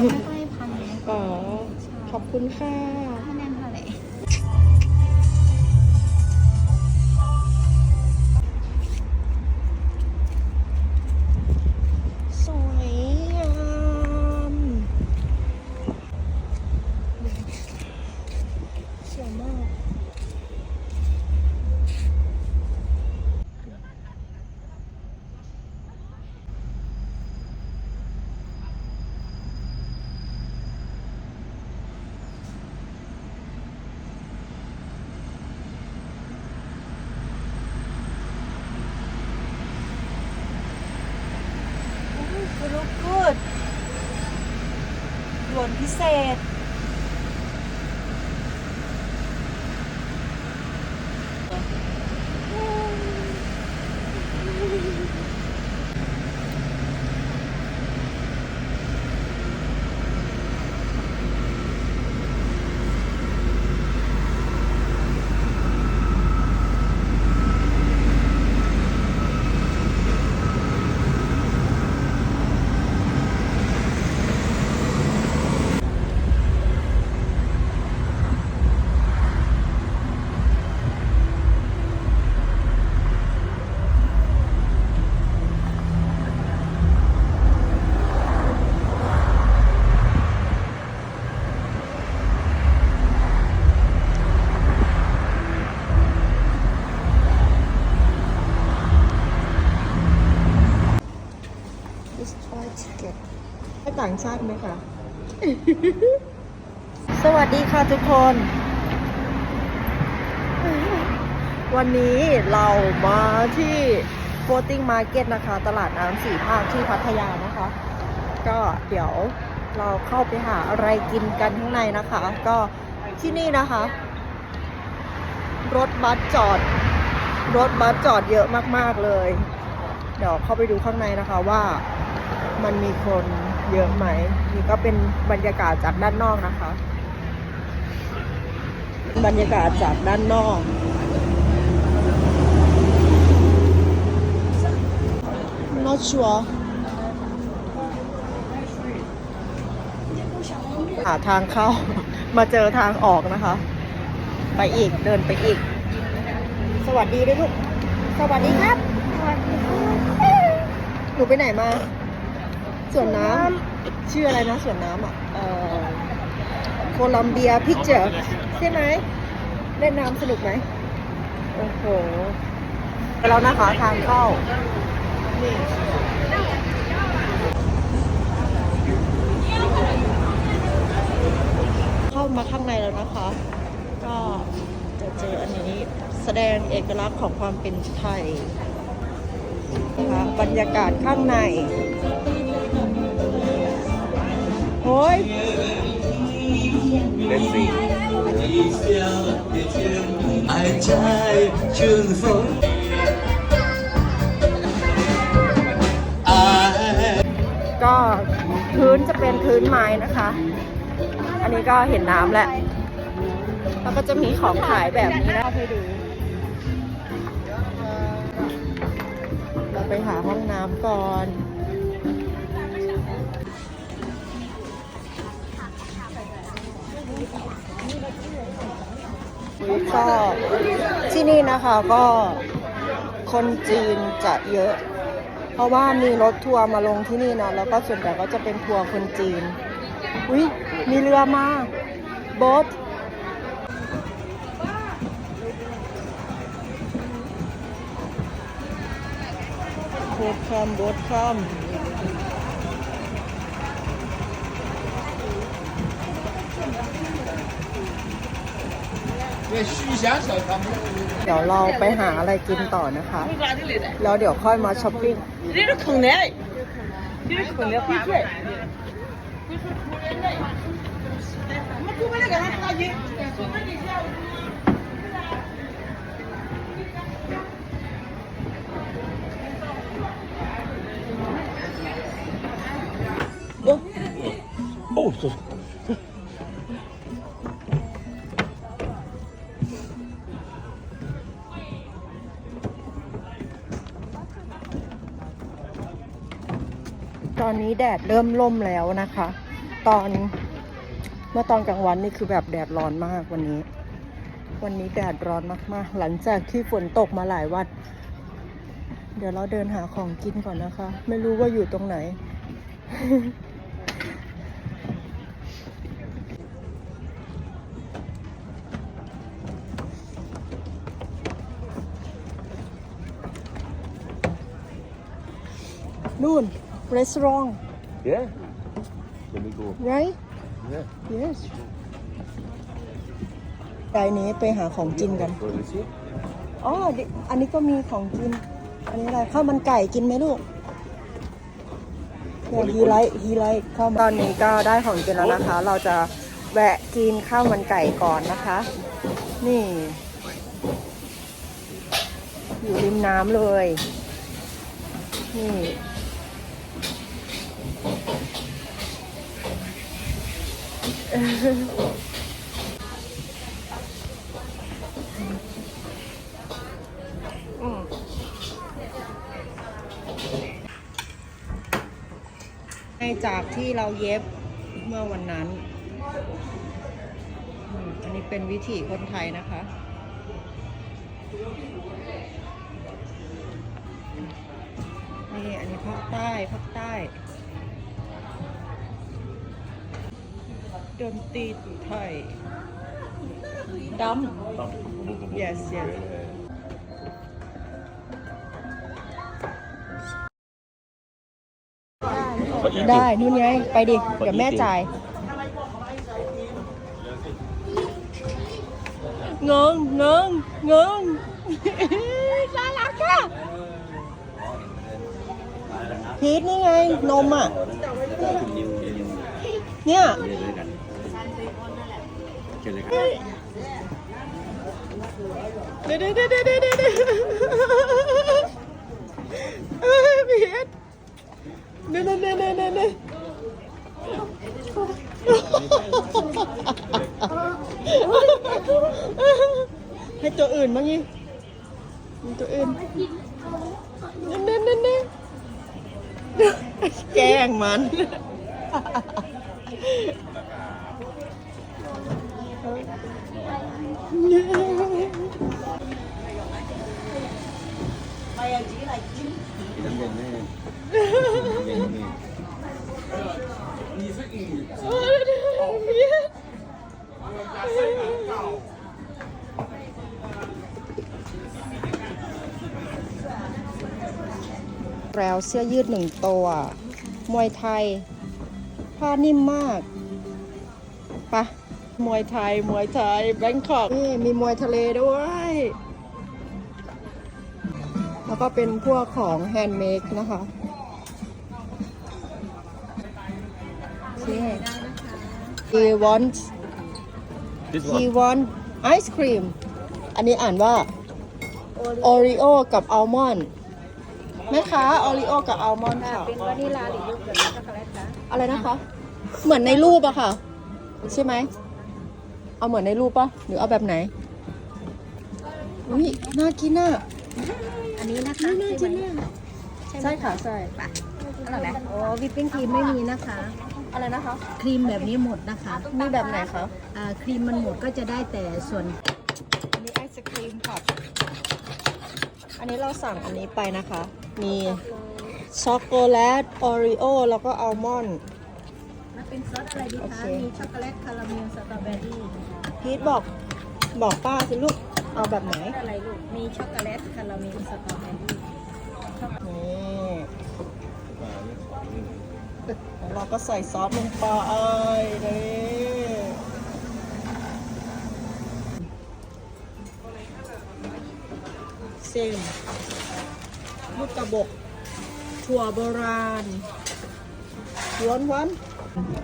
ค่อยพันเลยอ๋อขอบคุณค่ะ ด่วนพิเศษ destroy ticket ให้ต่างชาติไหมคะ สวัสดีค่ะทุกคน วันนี้เรามาที่ floating market นะคะ ตลาดน้ำสี่ภาคที่พัทยานะคะ ก็เดี๋ยวเราเข้าไปหาอะไรกินกันข้างในนะคะ ก็ที่นี่นะคะ รถบัสจอด รถบัสจอดเยอะมาก ๆ เลย เดี๋ยวเข้าไปดูข้างในนะคะว่ามันมีคน เยอะไหม นี่ก็เป็นบรรยากาศจากด้านนอกนะคะ บรรยากาศจากด้านนอก not sure หาทางเข้า มาเจอทางออกนะคะ ไปอีกเดินไปอีก สวัสดีด้วยลูก สวัสดีครับหนูไปไหนมา สวนน้ำชื่ออะไรนะสวนน้ำอะเอ่อโคลัมเบียพิกเจอร์ใช่ไหมเล่นน้ำสนุกไหมโอ้โหไปแล้วนะคะทางเข้านี่เข้ามาข้างในแล้วนะคะ ก็จะเจออันนี้แสดงเอกลักษณ์ของความเป็นไทยนะคะบรรยากาศข้างใน โอ้ยเลสิอาจารย์ชื่นฝนก็พื้นจะเป็นพื้นไม้นะคะ อันนี้ก็เห็นน้ำแหละ แล้วก็จะมีของขายแบบนี้นะไปดู เราไปหาห้องน้ำก่อน ก็ที่นี่นะคะก็คนจีนจะเยอะ เพราะว่ามีรถทัวร์มาลงที่นี่เนะแล้วก็ส่วนใหญ่ก็จะเป็นทัวร์คนจีนอุ้ยมีเรือมาโบ๊ทโบ๊ทข้ามโบ๊ทข้าม เดี๋ยวเราไปหาอะไรกินต่อนะคะ แล้วเดี๋ยวค่อยมาช้อปปิ้งนี่ลูกถุงเนี่ยนี่ลูกถุงเนี่ยพี่ช่วโอ้โอ้ นนี้แดดเริ่มล่มแล้วนะคะ ตอนเมื่อตอนกลางวันนี่คือแบบแดดร้อนมากวันนี้ วันนี้แดดร้อนมากๆ หลังจากที่ฝนตกมาหลายวัน เดี๋ยวเราเดินหาของกินก่อนนะคะ ไม่รู้ว่าอยู่ตรงไหน นู่น restaurant Yeah. Let me go. right Yeah. yes ไปนี้ไปหาของกินกัน Go and see. อ๋อดิอันนี้ก็มีของกิน อันนี้อะไรข้าวมันไก่กินไหมลูกเนี่ยฮีไลท์ฮีไลท์ข้าวมันตอนนี้ก็ได้ของกินแล้วนะคะ เราจะแวะกินข้าวมันไก่ก่อนนะคะ นี่ อยู่ริมน้ำเลย นี่ อืมให้ จากที่เราเย็บเมื่อวันนั้น อันนี้เป็นวิถีคนไทยนะคะ นี่อันนี้ภาคใต้ภาคใต้ ดนตรีไทยดำ yes yes ได้นู่นไง ไปดิ เดี๋ยวแม่จ่ายเงิงเงิงเงิงน่ารักค่ะพีทนี่ไง นมอะ เนี่ย เดี๋ยวเดี๋ยวเดี๋ยวเดี๋ยวเดี๋ยวเดี๋ยวเอ้ยพีทเดี๋ยวเดี๋ยวเดี๋ยวเดี๋ยวเดี๋ยวเดี๋ยวให้ตัวอื่นบ้างยี่ตัวอื่นเน่เน่เน่เน่แกล้งมัน แล้วเสื้อยืดหนึ่งตัว มวยไทย ผ้านิ่มมากปะ มวยไทย มวยไทย แบงคอกนี่มีมวยทะเลด้วย แล้วก็เป็นพวกของแฮนด์เมดนะคะโอเค he wants This he one. want ice cream อันนี้อ่านว่าโอริโอกับอัลมอนด์แม่ค้าโอริโอกับอัลมอนด์ค่ะ เป็นวานิลาหรือลูกเกลือช็อกโกแลตคะอะไรนะคะ เหมือนในรูปอะค่ะ ใช่ไหม เอาเหมือนในรูปปะหรือเอาแบบไหนอุ้ยน่ากินอะอันนี้นะคะน่าใช่กินไหมอะใช่ค่ะใช่ปะอร่อยไหมโอ้วิปปิ้งครีมไม่มีนะคะ อะไรนะคะ ครีมแบบนี้หมดนะคะ มีแบบไหนคะอ่าครีมมันหมดก็จะได้แต่ส่วนอันนี้ไอศครีมค่ะอันนี้เราสั่งอันนี้ไปนะคะ มีช็อกโกแลตโอริโอแล้วก็อัลมอนด์แล้วเป็นซอสอะไรดีโอคะเคมีช็อกโกแลตคาราเมลสตรอเบอรี่ พีทบอกบอกป้าสิลูกเอาแบบไหนอะไรลูก มีช็อกโกแลตคาราเมลสตรอเบอรี่นี่แล้วเราก็ใส่ซอสลงไปเลยเซมลูกกระบอกถั่วโบราณวันวัน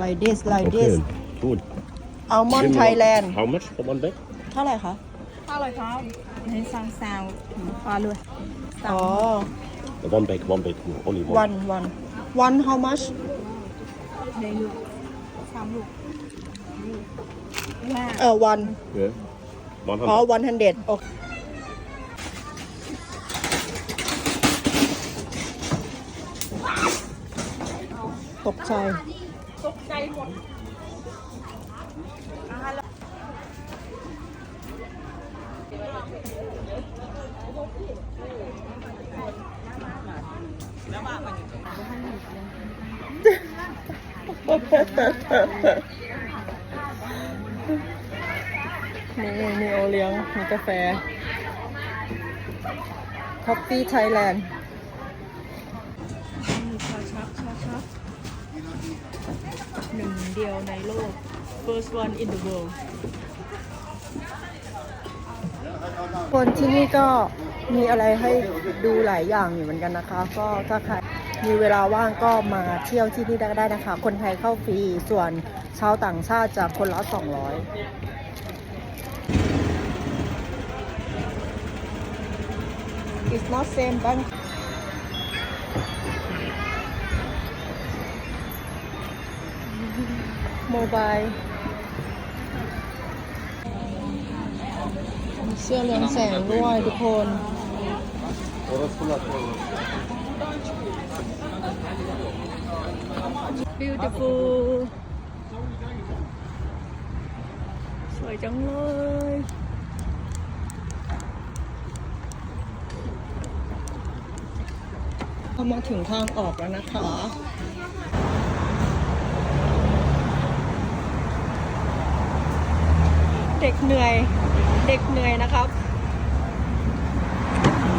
like this like this Good. Almond Thailand How much for one bag? เท่าไหร่คะอร่อยครับให้สองซาวพอเลยอ๋อ One bag, one bag. Only one. one one one how much เดี๋ยวลูกสามลูกว่าเออ one Yeah. One อ๋อ hundred. one hundred โอเคตกใจตกใมดนี่มีโอเลี้ยง มีกาแฟ Coffee Thailand ชาชักชาชักหนึ่งเดียวในโลก first one in the world คนที่นี่ก็ มีอะไรให้ดูหลายอย่างอยู่เหมือนกันนะคะ ก็ถ้าใครมีเวลาว่างก็มาเที่ยวที่นี่ได้นะคะ คนไทยเข้าฟรี ส่วนชาวต่างชาติจะคนละ 200 It's not same bank mobile มีเสื้อเรืองแสงด้วยทุกคน beautiful สวยจังเลยเข้ามาถึงทางออกแล้วนะคะเด็กเหนื่อย เด็กเหนื่อยนะครับ